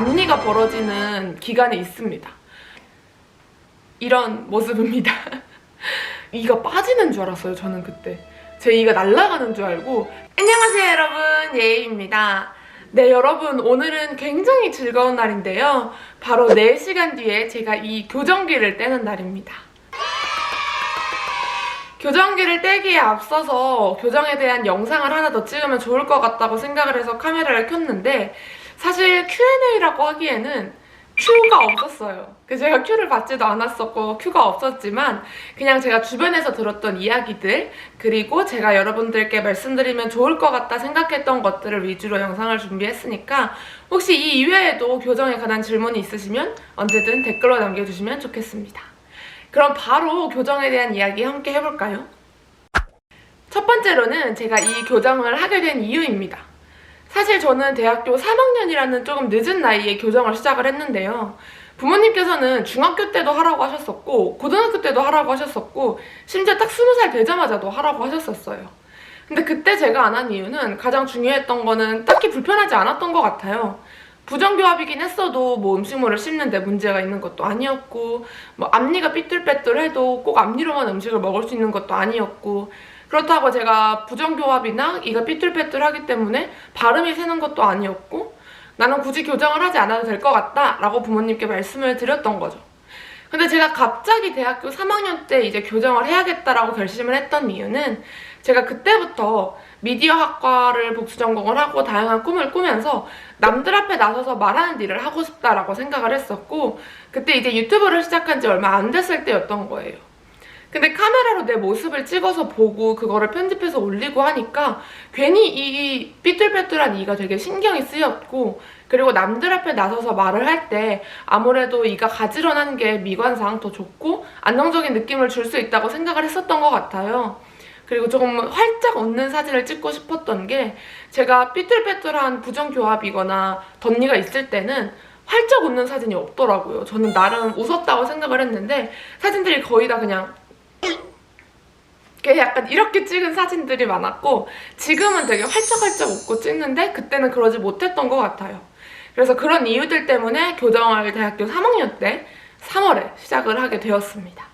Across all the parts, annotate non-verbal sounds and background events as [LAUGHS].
앞니가 벌어지는 기간이 있습니다. 이런 모습입니다. [LAUGHS] 이가 빠지는 줄 알았어요, 저는 그때. 제 이가 날아가는 줄 알고. 안녕하세요, 여러분. 예이입니다. 네, 여러분. 오늘은 굉장히 즐거운 날인데요. 바로 4시간 뒤에 제가 이 교정기를 떼는 날입니다. 교정기를 떼기에 앞서서 교정에 대한 영상을 하나 더 찍으면 좋을 것 같다고 생각을 해서 카메라를 켰는데 사실 Q&A라고 하기에는 큐가 없었어요. 그래서 제가 큐를 받지도 않았었고 큐가 없었지만 그냥 제가 주변에서 들었던 이야기들 그리고 제가 여러분들께 말씀드리면 좋을 것 같다 생각했던 것들을 위주로 영상을 준비했으니까 혹시 이 이외에도 교정에 관한 질문이 있으시면 언제든 댓글로 남겨주시면 좋겠습니다. 그럼 바로 교정에 대한 이야기 함께 해볼까요? 첫 번째로는 제가 이 교정을 하게 된 이유입니다. 사실 저는 대학교 3학년이라는 조금 늦은 나이에 교정을 시작을 했는데요. 부모님께서는 중학교 때도 하라고 하셨었고, 고등학교 때도 하라고 하셨었고, 심지어 딱 20살 되자마자도 하라고 하셨었어요. 근데 그때 제가 안 한 이유는 가장 중요했던 거는 딱히 불편하지 않았던 것 같아요. 부정교합이긴 했어도 뭐 음식물을 씹는데 문제가 있는 것도 아니었고 뭐 앞니가 삐뚤빼뚤해도 꼭 앞니로만 음식을 먹을 수 있는 것도 아니었고 그렇다고 제가 부정교합이나 이가 삐뚤빼뚤하기 때문에 발음이 새는 것도 아니었고 나는 굳이 교정을 하지 않아도 될 것 같다 라고 부모님께 말씀을 드렸던 거죠. 근데 제가 갑자기 대학교 3학년 때 이제 교정을 해야겠다라고 결심을 했던 이유는 제가 그때부터 미디어 학과를 복수 전공을 하고 다양한 꿈을 꾸면서 남들 앞에 나서서 말하는 일을 하고 싶다라고 생각을 했었고 그때 이제 유튜브를 시작한 지 얼마 안 됐을 때였던 거예요. 근데 카메라로 내 모습을 찍어서 보고 그거를 편집해서 올리고 하니까 괜히 이 삐뚤빼뚤한 이가 되게 신경이 쓰였고 그리고 남들 앞에 나서서 말을 할 때 아무래도 이가 가지런한 게 미관상 더 좋고 안정적인 느낌을 줄 수 있다고 생각을 했었던 것 같아요. 그리고 조금 활짝 웃는 사진을 찍고 싶었던 게 제가 삐뚤빼뚤한 부정교합이거나 덧니가 있을 때는 활짝 웃는 사진이 없더라고요. 저는 나름 웃었다고 생각을 했는데 사진들이 거의 다 그냥 게 약간 이렇게 찍은 사진들이 많았고 지금은 되게 활짝활짝 웃고 찍는데 그때는 그러지 못했던 것 같아요. 그래서 그런 이유들 때문에 교정을 대학교 3학년 때 3월에 시작을 하게 되었습니다.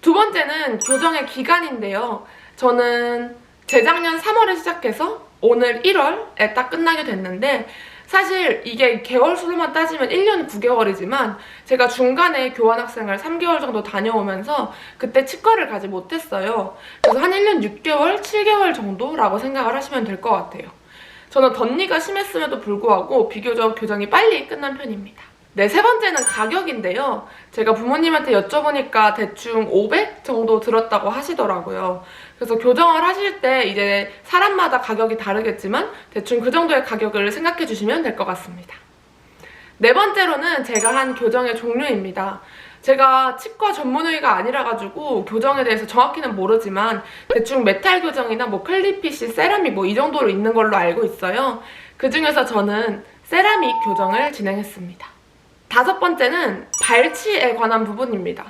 두 번째는 교정의 기간인데요. 저는 재작년 3월에 시작해서 오늘 1월에 딱 끝나게 됐는데 사실 이게 개월 수로만 따지면 1년 9개월이지만 제가 중간에 교환학생을 3개월 정도 다녀오면서 그때 치과를 가지 못했어요. 그래서 한 1년 6개월, 7개월 정도라고 생각을 하시면 될 것 같아요. 저는 덧니가 심했음에도 불구하고 비교적 교정이 빨리 끝난 편입니다. 네, 세 번째는 가격인데요. 제가 부모님한테 여쭤보니까 대충 500 정도 들었다고 하시더라고요. 그래서 교정을 하실 때 이제 사람마다 가격이 다르겠지만 대충 그 정도의 가격을 생각해 주시면 될 것 같습니다. 네 번째로는 제가 한 교정의 종류입니다. 제가 치과 전문의가 아니라 가지고 교정에 대해서 정확히는 모르지만 대충 메탈 교정이나 뭐 클리피시, 세라믹 뭐 이 정도로 있는 걸로 알고 있어요. 그 중에서 저는 세라믹 교정을 진행했습니다. 다섯 번째는 발치에 관한 부분입니다.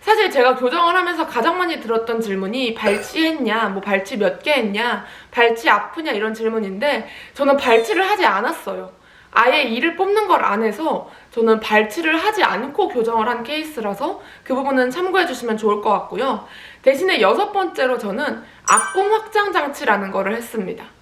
사실 제가 교정을 하면서 가장 많이 들었던 질문이 발치했냐, 뭐 발치 몇 개 했냐, 발치 아프냐 이런 질문인데 저는 발치를 하지 않았어요. 아예 이를 뽑는 걸 안 해서 저는 발치를 하지 않고 교정을 한 케이스라서 그 부분은 참고해 주시면 좋을 것 같고요. 대신에 여섯 번째로 저는 악공 확장 장치라는 거를 했습니다.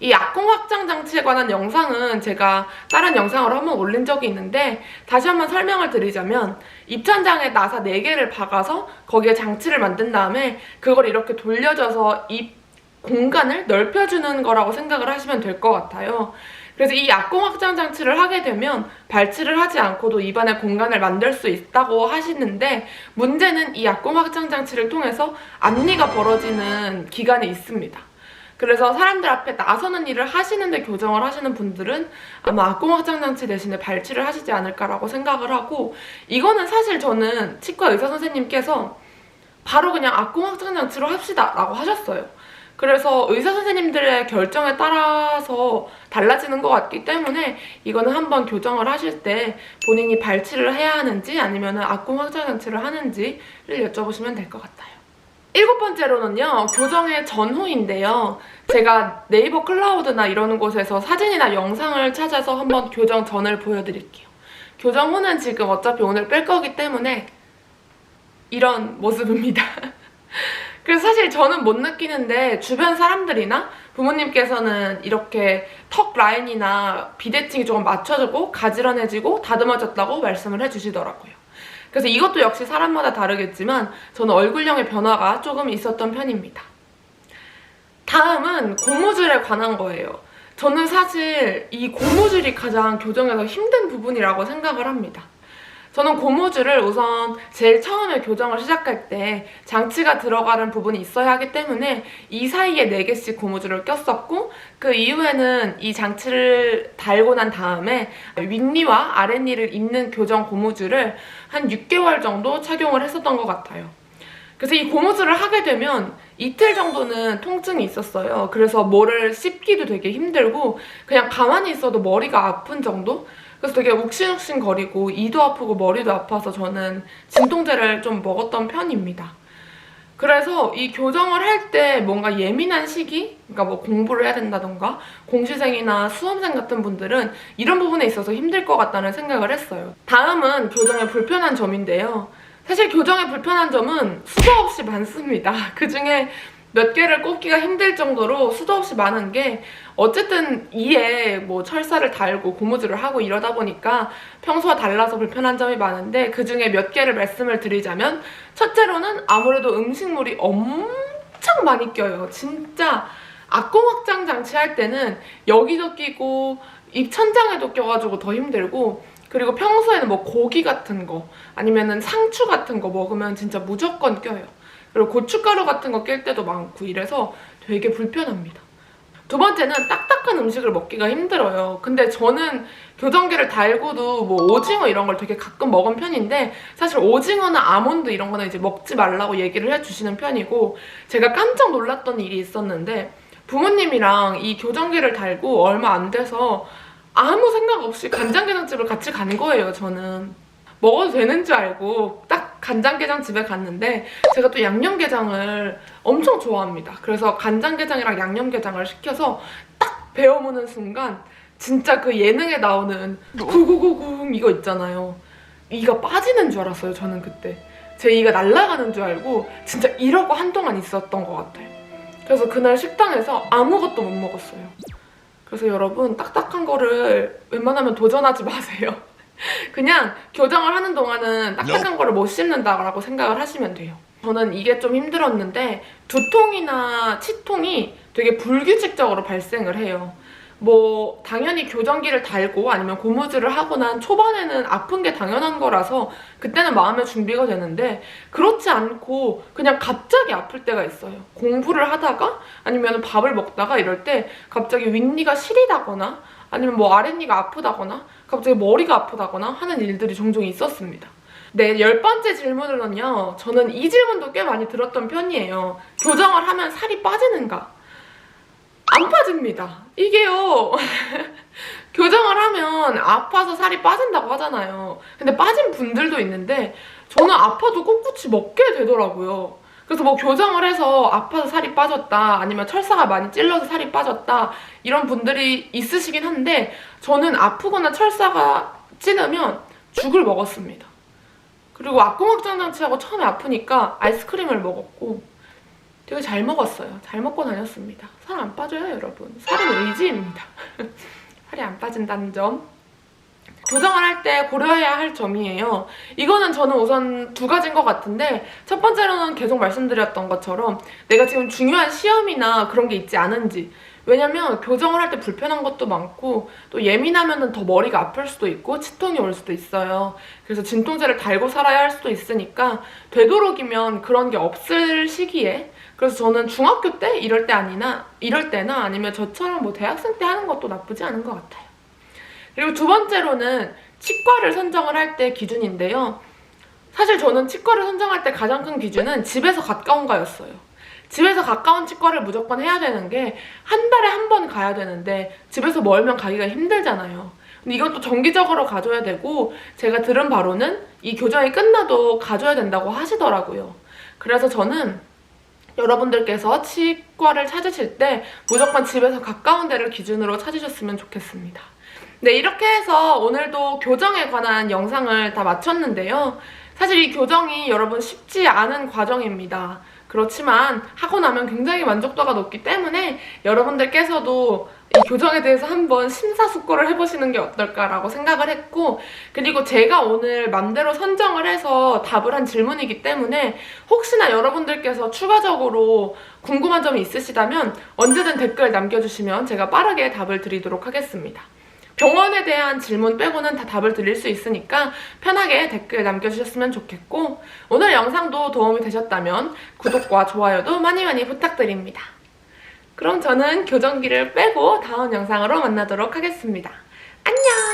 이 악공 확장 장치에 관한 영상은 제가 다른 영상으로 한번 올린 적이 있는데 다시 한번 설명을 드리자면 입천장에 나사 4개를 박아서 거기에 장치를 만든 다음에 그걸 이렇게 돌려줘서 입 공간을 넓혀주는 거라고 생각을 하시면 될 것 같아요. 그래서 이 약공 확장 장치를 하게 되면 발치를 하지 않고도 입안에 공간을 만들 수 있다고 하시는데 문제는 이 약공 확장 장치를 통해서 앞니가 벌어지는 기간이 있습니다. 그래서 사람들 앞에 나서는 일을 하시는데 교정을 하시는 분들은 아마 악공 확장 장치 대신에 발치를 하시지 않을까라고 생각을 하고 이거는 사실 저는 치과 의사 선생님께서 바로 그냥 악공 확장 장치로 합시다라고 하셨어요. 그래서 의사 선생님들의 결정에 따라서 달라지는 것 같기 때문에 이거는 한번 교정을 하실 때 본인이 발치를 해야 하는지 아니면 악공 확장 장치를 하는지를 여쭤보시면 될 것 같아요. 일곱 번째로는요, 교정의 전후인데요. 제가 네이버 클라우드나 이런 곳에서 사진이나 영상을 찾아서 한번 교정 전을 보여드릴게요. 교정 후는 지금 어차피 오늘 뺄 거기 때문에 이런 모습입니다. [LAUGHS] 그래서 사실 저는 못 느끼는데 주변 사람들이나 부모님께서는 이렇게 턱 라인이나 비대칭이 조금 맞춰지고 가지런해지고 다듬어졌다고 말씀을 해주시더라고요. 그래서 이것도 역시 사람마다 다르겠지만 저는 얼굴형의 변화가 조금 있었던 편입니다. 다음은 고무줄에 관한 거예요. 저는 사실 이 고무줄이 가장 교정에서 힘든 부분이라고 생각을 합니다. 저는 고무줄을 우선 제일 처음에 교정을 시작할 때 장치가 들어가는 부분이 있어야 하기 때문에 이 사이에 4개씩 고무줄을 꼈었고 그 이후에는 이 장치를 달고 난 다음에 윗니와 아랫니를 잇는 교정 고무줄을 한 6개월 정도 착용을 했었던 것 같아요. 그래서 이 고무줄을 하게 되면 이틀 정도는 통증이 있었어요. 그래서 뭐를 씹기도 되게 힘들고 그냥 가만히 있어도 머리가 아픈 정도? 그래서 되게 욱신욱신 거리고 이도 아프고 머리도 아파서 저는 진통제를 좀 먹었던 편입니다. 그래서 이 교정을 할 때 뭔가 예민한 시기, 그러니까 뭐 공부를 해야 된다던가 공시생이나 수험생 같은 분들은 이런 부분에 있어서 힘들 것 같다는 생각을 했어요. 다음은 교정의 불편한 점인데요. 사실 교정의 불편한 점은 수도 없이 많습니다. [LAUGHS] 그 중에 몇 개를 꼽기가 힘들 정도로 수도 없이 많은 게 어쨌든 이에 뭐 철사를 달고 고무줄을 하고 이러다 보니까 평소와 달라서 불편한 점이 많은데 그 중에 몇 개를 말씀을 드리자면 첫째로는 아무래도 음식물이 엄청 많이 껴요. 진짜 악공 확장 장치 할 때는 여기도 끼고 입 천장에도 껴가지고 더 힘들고 그리고 평소에는 뭐 고기 같은 거 아니면은 상추 같은 거 먹으면 진짜 무조건 껴요. 그리고 고춧가루 같은 거 낄 때도 많고 이래서 되게 불편합니다. 두 번째는 딱딱한 음식을 먹기가 힘들어요. 근데 저는 교정기를 달고도 뭐 오징어 이런 걸 되게 가끔 먹은 편인데 사실 오징어나 아몬드 이런 거는 이제 먹지 말라고 얘기를 해주시는 편이고 제가 깜짝 놀랐던 일이 있었는데 부모님이랑 이 교정기를 달고 얼마 안 돼서 아무 생각 없이 간장게장집을 같이 간 거예요, 저는. 먹어도 되는 줄 알고 딱 간장게장 집에 갔는데 제가 또 양념게장을 엄청 좋아합니다. 그래서 간장게장이랑 양념게장을 시켜서 딱 베어 무는 순간 진짜 그 예능에 나오는 구구구구 이거 있잖아요. 이가 빠지는 줄 알았어요, 저는 그때. 제 이가 날아가는 줄 알고 진짜 이러고 한동안 있었던 것 같아요. 그래서 그날 식당에서 아무것도 못 먹었어요. 그래서 여러분 딱딱한 거를 웬만하면 도전하지 마세요. [LAUGHS] 그냥 교정을 하는 동안은 딱딱한 거를 못 씹는다라고 생각을 하시면 돼요. 저는 이게 좀 힘들었는데 두통이나 치통이 되게 불규칙적으로 발생을 해요. 뭐 당연히 교정기를 달고 아니면 고무줄을 하고 난 초반에는 아픈 게 당연한 거라서 그때는 마음의 준비가 되는데 그렇지 않고 그냥 갑자기 아플 때가 있어요. 공부를 하다가 아니면 밥을 먹다가 이럴 때 갑자기 윗니가 시리다거나 아니면 뭐 아랫니가 아프다거나 갑자기 머리가 아프다거나 하는 일들이 종종 있었습니다. 네, 열 번째 질문으로는요. 저는 이 질문도 꽤 많이 들었던 편이에요. 교정을 하면 살이 빠지는가? 안 빠집니다. 이게요. [LAUGHS] 교정을 하면 아파서 살이 빠진다고 하잖아요. 근데 빠진 분들도 있는데 저는 아파도 꿋꿋이 먹게 되더라고요. 그래서 뭐 교정을 해서 아파서 살이 빠졌다 아니면 철사가 많이 찔러서 살이 빠졌다 이런 분들이 있으시긴 한데 저는 아프거나 철사가 찌르면 죽을 먹었습니다. 그리고 악공확장 장치하고 처음에 아프니까 아이스크림을 먹었고 되게 잘 먹었어요. 잘 먹고 다녔습니다. 살 안 빠져요, 여러분. 살은 의지입니다. [LAUGHS] 살이 안 빠진다는 점. 교정을 할 때 고려해야 할 점이에요. 이거는 저는 우선 두 가지인 것 같은데 첫 번째로는 계속 말씀드렸던 것처럼 내가 지금 중요한 시험이나 그런 게 있지 않은지 왜냐면 교정을 할 때 불편한 것도 많고 또 예민하면 더 머리가 아플 수도 있고 치통이 올 수도 있어요. 그래서 진통제를 달고 살아야 할 수도 있으니까 되도록이면 그런 게 없을 시기에 그래서 저는 중학교 때 이럴 때 아니나 이럴 때나 아니면 저처럼 뭐 대학생 때 하는 것도 나쁘지 않은 것 같아요. 그리고 두 번째로는 치과를 선정을 할 때 기준인데요. 사실 저는 치과를 선정할 때 가장 큰 기준은 집에서 가까운가였어요. 집에서 가까운 치과를 무조건 해야 되는 게 한 달에 한 번 가야 되는데 집에서 멀면 가기가 힘들잖아요. 근데 이건 또 정기적으로 가줘야 되고 제가 들은 바로는 이 교정이 끝나도 가줘야 된다고 하시더라고요. 그래서 저는 여러분들께서 치과를 찾으실 때 무조건 집에서 가까운 데를 기준으로 찾으셨으면 좋겠습니다. 네, 이렇게 해서 오늘도 교정에 관한 영상을 다 마쳤는데요. 사실 이 교정이 여러분 쉽지 않은 과정입니다. 그렇지만 하고 나면 굉장히 만족도가 높기 때문에 여러분들께서도 이 교정에 대해서 한번 심사숙고를 해보시는 게 어떨까라고 생각을 했고 그리고 제가 오늘 맘대로 선정을 해서 답을 한 질문이기 때문에 혹시나 여러분들께서 추가적으로 궁금한 점이 있으시다면 언제든 댓글 남겨주시면 제가 빠르게 답을 드리도록 하겠습니다. 병원에 대한 질문 빼고는 다 답을 드릴 수 있으니까 편하게 댓글 남겨주셨으면 좋겠고 오늘 영상도 도움이 되셨다면 구독과 좋아요도 많이 많이 부탁드립니다. 그럼 저는 교정기를 빼고 다음 영상으로 만나도록 하겠습니다. 안녕!